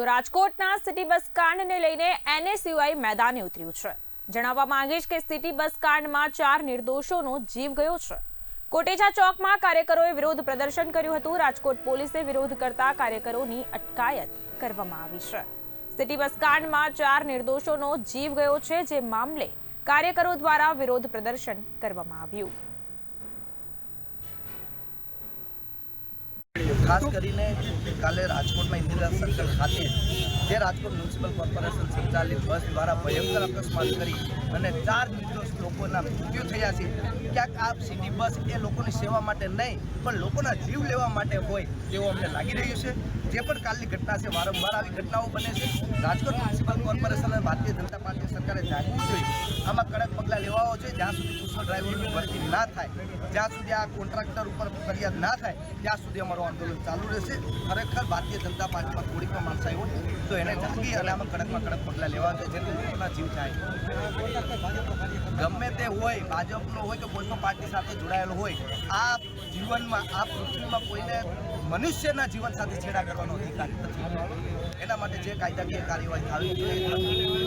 તો રાજકોટના city bus કાંડને લઈને એનએસયુઆઈ મેદાને ઉતર્યું છે. જણાવવા છે કે સિટી બસ કાંડમાં ચાર નિર્દોષોનો જીવ ગયો છે. કોટેચા ચોકમાં કાર્યકરોએ વિરોધ પ્રદર્શન કર્યું હતું. રાજકોટ પોલીસે વિરોધ કરતા કાર્યકરોની અટકાયત કરવામાં આવી છે. સિટી બસ કાંડમાં ચાર નિર્દોષોનો જીવ ગયો છે, જે મામલે કાર્યકરો દ્વારા વિરોધ પ્રદર્શન કરવામાં આવ્યું. ખાસ કરીને કાલે રાજકોટમાં ઇન્દિરા સર્કલ ખાતે જે રાજકોટ મ્યુનિસિપલ કોર્પોરેશન સંચાલિત બસ દ્વારા ભયંકર અકસ્માત કરી અને ચાર નિર્દોષ લોકોના મૃત્યુ થયા છે. ક્યાંક આ સિટી બસ એ લોકોની સેવા માટે નહીં, પણ લોકોના જીવ લેવા માટે હોય તેવું અમને લાગી રહ્યું છે. જે પણ કાલની ઘટના છે, વારંવાર આવી ઘટનાઓ બને છે. રાજકોટ મ્યુનિસિપલ કોર્પોરેશન અને ભારતીય જનતા પાર્ટી સરકારે જાણવું જોઈએ આમાં કડક પગલાં લેવાઓ છે. જ્યાં સુધી કુશળ ડ્રાઈવરની ભરતી ના થાય, જ્યાં સુધી આ કોન્ટ્રાક્ટર ઉપર ફરિયાદ ના થાય, ત્યાં સુધી અમારું આંદોલન ચાલુ રહેશે. ખરેખર ભારતીય જનતા પાર્ટીમાં થોડીક માણસ હોય તો એને જાગી અને આમાં કડકમાં કડક પગલાં લેવા છે, જેથી લોકોના જીવ જાય. ગમે તે હોય, ભાજપનો હોય કે કોઈ પણ પાર્ટી સાથે જોડાયેલો હોય, આ જીવનમાં, આ પૃથ્વીમાં કોઈને મનુષ્યના જીવન સાથે છેડા કરવાનો અધિકાર નથી. એના માટે જે કાયદાકીય કાર્યવાહી થવી જોઈએ